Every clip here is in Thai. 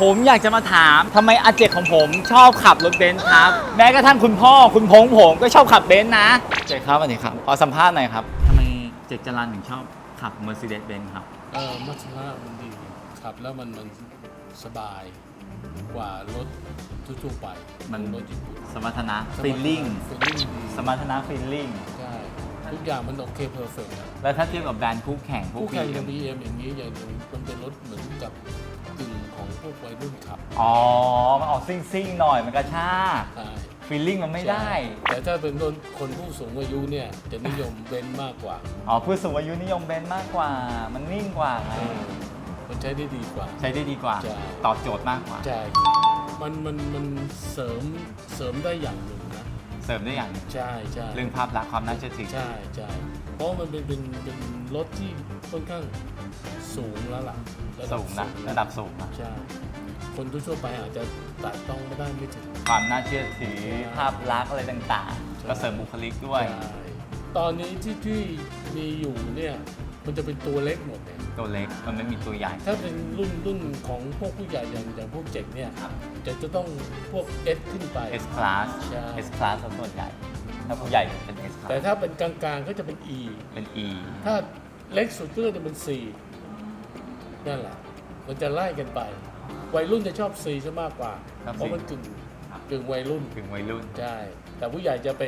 ผมอยากจะมาถามทำไมอาเจกของผมชอบขับรถเบนซ์ครับ แม้กระทั่งคุณพ่อคุณพงผมก็ชอบขับเบนซ์นะเจกครับสวัสดีครับขอสัมภาษณ์หน่อยครับทำไมเจกจรันถึงชอบขับ Mercedes-Benz ครับ เออมัชชามันดีขับแล้วมันมันสบายกว่ารถทั่วๆไปมัน รถญี่ปุ่นสมรรถนะ feeling ฟีลลิ่งดี สมรรถนะ feeling ใช่ ทุกอย่างมันโอเคเพอร์เฟกต์แล้วถ้าเทียบกับแบรนด์คู่แข่งพวกผู้แข่ง BM กับ BM อย่างนี้อย่างหนึงมันเป็นรถเหมือนกับกึ่งของพวกวัยรุ่นขับอ๋อ มันออกซิ่งซิ่งๆหน่อยมันกระชากใช่ feeling มันไม่ได้ แต่ถ้าเป็นรถคนผู้สูงอายุเนี่ยจะนิยมเบนซ์มากกว่าอ๋อผู้สูงอายุนิยมเบนซ์มากกว่า มันนิ่งกว่าไงมันใช้ได้ดีกว่า ใช้ได้ดีกว่า ใช่ ตอบโจทย์มากกว่า ใช่มันมันมันเสริมเสริมได้อย่างหนึ่งนะ เสริมได้อย่างหนึ่งใช่ใช่เรื่องภาพลักษณ์ความน่าเชื่อถือ ใช่ใช่เพราะมันเป็นเป็นเป็นรถที่ค่อนข้างสูงแล้วล่ะสูงนะระดับสูงนะใช่คนทั่วๆไปอาจจะแตะต้องไม่ได้ไม่ถึง ความน่าเชื่อถือใช่ภาพลักษณ์อะไรต่างใช่ ๆ ก็เสริมบุคลิกด้วย ใช่ตอนนี้ที่ที่มีอยู่เนี่ยมันจะเป็นตัวเล็กหมดเนี่ยตัวเล็กมันไม่มีตัวใหญ่ถ้าเป็นรุ่นรุ่นของพวกผู้ใหญ่อย่างอย่างพวกเจ็กเนี่ยครับ จะจะต้องพวก S ขึ้นไป S class ใช่ S class ซะส่วนใหญ่ถ้าผู้ใหญ่เป็น S แต่ class ถ้าเป็นกลางๆก็จะเป็น E เป็น E ถ้าเล็กสุดก็จะเป็น4นั่นแหละ มันจะไล่กันไป วัยรุ่นจะชอบ4ซะมากกว่า ครับ เพราะมัน4กึ่งกึ่งวัยรุ่นถึงวัยรุ่น ใช่แต่ผู้ใหญ่จะไป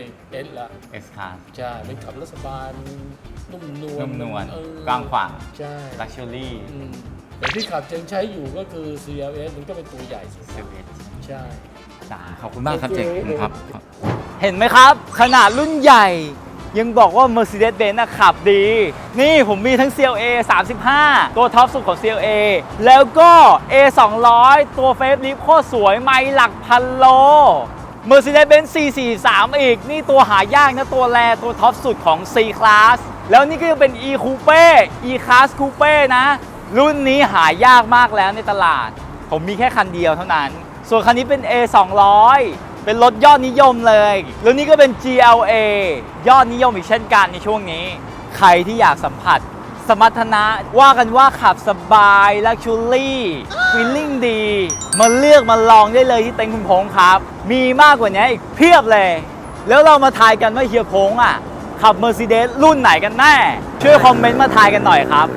S ละ S class ใช่มันขับแล้วสบายมันนุ่มนวลนุ่มนวลเออกว้างขวาง ใช่ luxury อืม แต่ที่ขับยังใช้อยู่ก็คือ CLS มันก็เป็นตัวใหญ่สุด11ใช่จ้าขอบคุณมากครับโอเคเจ๊ครับ เห็นไหมครับ ขนาดรุ่นใหญ่ ยังบอกว่า Mercedes-Benz นะขับดี นี่ผมมีทั้ง CLA 35 ตัวท็อปสุดของ CLA แล้วก็ A 200ตัวเฟซลิฟโคตรสวยไม่หลักพันโล Mercedes-Benz C43 อีก นี่ตัวหายากนะ ตัวแรตัวท็อปสุดของ C Class แล้วนี่ก็ยังเป็น E Coupe E Class Coupe นะ รุ่นนี้หายากมากแล้วในตลาด ผมมีแค่คันเดียวเท่านั้น ส่วนคันนี้เป็น A 200เป็นรถยอดนิยมเลยแล้วนี่ก็เป็น GLA ยอดนิยมอีกเช่นกันในช่วงนี้ ใครที่อยากสัมผัส สมรรถนะว่ากันว่าขับสบายลักชูรี่ฟีลลิ่งดี มาเลือกมาลองได้เลยที่เต็นท์คุณพงษ์ครับ มีมากกว่านี้อีกเพียบเลย แล้วเรามาทายกันว่าเฮียพงอะขับ Mercedes รุ่นไหนกันแน่ ช่วยคอมเมนต์มาทายกันหน่อยครับ